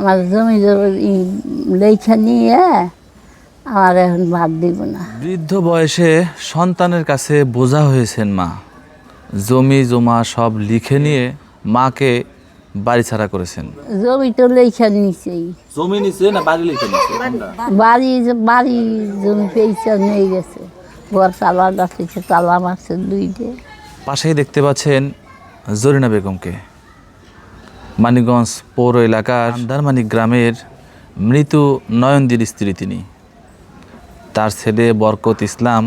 আমার জমি জমি লেখা নিয়ে আমার এখন বাদ দিব না। বৃদ্ধ বয়সে সন্তানের কাছে বোঝা হয়েছেন মা। জমি জমা সব লিখে নিয়ে মাকে বাড়ি ছাড়া করেছেন। জমি তো লেখা নিচেই জমি নিছে না বাড়ি লিখে বাড়ি বাড়ি জমি পেয়েছে নিয়ে গেছে। ঘর তালা গাছে তালা মারছে দুইটে। পাশেই দেখতে পাচ্ছেন জরিনা বেগমকে। মানিকগঞ্জ পৌর এলাকার আন্দারমানিক গ্রামের মৃত নয়নদীর স্ত্রী তিনি। তার ছেলে বরকত ইসলাম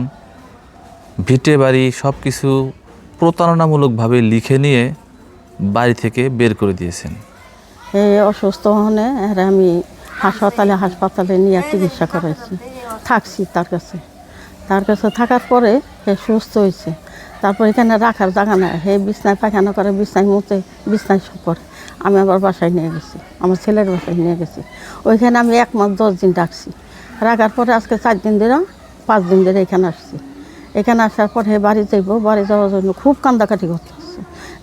ভিটে বাড়ি সব কিছু প্রতারণামূলকভাবে লিখে নিয়ে বাড়ি থেকে বের করে দিয়েছেন। এই অসুস্থ হনে আর আমি হাসপাতালে হাসপাতালে নিয়ে চিকিৎসা করাইছি। থাকছি তার কাছে। তার কাছে থাকার পরে সুস্থ হয়েছে। তারপর এখানে রাখার জায়গা নাই। হে বিছনায় পায়খানা করে, বিছনায় মুতে বিছনায় পড়ে আমি আবার বাসায় নিয়ে গেছি, আমার ছেলের বাসায় নিয়ে গেছি। ওইখানে আমি এক মাস দশ দিন রাখছি। রাখার পরে আজকে চার দিন ধরে, পাঁচ দিন ধরে এখানে আসছি। এখানে আসার পর হে বাড়ি যাইব, বাড়ি যাওয়ার জন্য খুব কান্দাকাটি করতে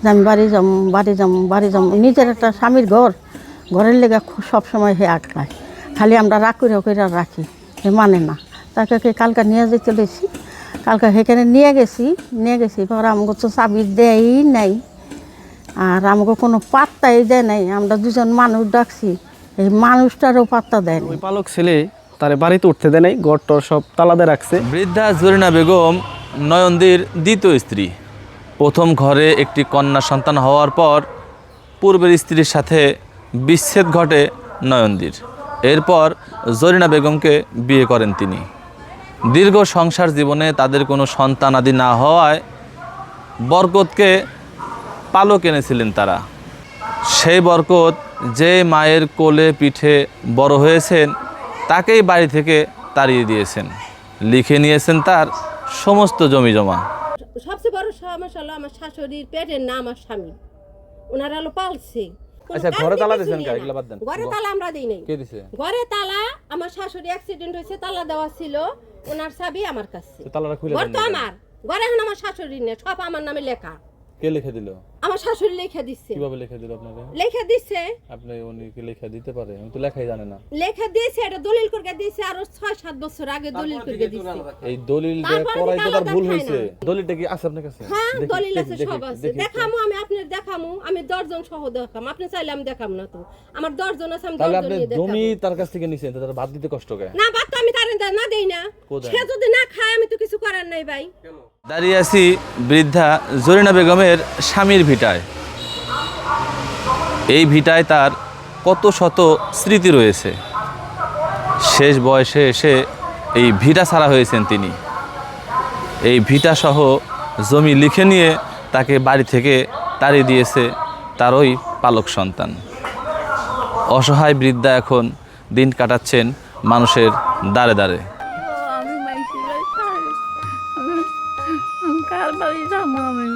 যে আমি বাড়ি যাম বাড়ি যাম বাড়ি যাম নিজের একটা স্বামীর ঘর, ঘরের লেগে সবসময় হে আটকায়। খালি আমরা রাগ করে করে রাখি, হে মানে না। তাকে কালকে নিয়ে যেতে লেছি কালকে সেখানে নিয়ে গেছি নিয়ে গেছি পর আমাকে তো চাবি দেয়ই নাই। আর আমাকে কোনো পাত্তাই দেয় নাই আমরা দুজন মানুষ ডাকছি এই মানুষটারও পাত্তা দেয় ওই পালক ছেলে তার বাড়িতে উঠতে দেয় নাই ঘর টর সব তালাদে রাখছে। বৃদ্ধা জরিনা বেগম নয়নদীর দ্বিতীয় স্ত্রী। প্রথম ঘরে একটি কন্যা সন্তান হওয়ার পর পূর্বের স্ত্রীর সাথে বিচ্ছেদ ঘটে নয়নদীর। এরপর জরিনা বেগমকে বিয়ে করেন তিনি। দীর্ঘ সংসার জীবনে তাদের কোনো সন্তান আদি না হওয়ায় বরকতকে পালক এনেছিলেন তারা। সেই বরকত যে মায়ের কোলে পিঠে বড় হয়েছেন তাকেই বাড়ি থেকে তাড়িয়ে দিয়েছেন। লিখে নিয়েছেন তার সমস্ত জমি জমা। সবচেয়ে বড় সমস্যা হলো আমার শাশুড়ির পেটের না আমার স্বামী। ওনারা হলো পালছে। আচ্ছা, ঘরে তালা দিয়েছেন শুনিয়ে এগুলা বাদ দেন। ঘরে তালা আমরা দিই নাই। কে দিছে? ঘরে তালা আমার শাশুড়ি অ্যাক্সিডেন্ট হয়েছে তালা দেওয়া ছিল। ওনার চাবি আমার কাছে। তালাটা খুলে ঘর তো আমার। ঘরে এখন আমার শাশুড়ি নেই সব আমার নামে লেখা। কে লিখে দিল? আমার শাশুড়ি লেখা দিচ্ছে কীভাবে লিখে দিল আপনাকে? লেখা দিচ্ছে আপনি উনি কি লেখা দিতে পারে? আমি তো লেখাই জানে না। লেখা দিয়েছে এটা দলিল করে দিয়েছে আরও ছয় সাত বছর আগে দলিল করে দিয়েছে এই দলিল যে তারপরে করাই তো তার ভুল না। দলিলটা কি আছে আপনার কাছে? হ্যাঁ দলিল আছে সব আছে। দেখামু আমি আপনার দেখামু আমি দশজন সহ দেখাম। আপনি চাইলে আমি দেখাম না তো। আমার দশজন আছে আমি তাহলে দশজন আপনি নিয়ে দেখাবো। জমি তার কাছ থেকে নিছেন তার বাদ দিতে কষ্ট কে? না বাদ তো আমি তার না দেই না কোথায়? সে যদি না খায় আমি তো কিছু করার নাই ভাই। দাঁড়িয়ে আছি বৃদ্ধা জরিনা বেগমের স্বামীর ভিটায়। এই ভিটায় তার কত শত স্মৃতি রয়েছে। শেষ বয়সে এসে এই ভিটা ছাড়া হয়েছেন তিনি। এই ভিটা সহ জমি লিখে নিয়ে তাকে বাড়ি থেকে তাড়িয়ে দিয়েছে তার ওই পালক সন্তান। অসহায় বৃদ্ধা এখন দিন কাটাচ্ছেন মানুষের দ্বারে দ্বারে আমি কার বাড়ি যাব আমি।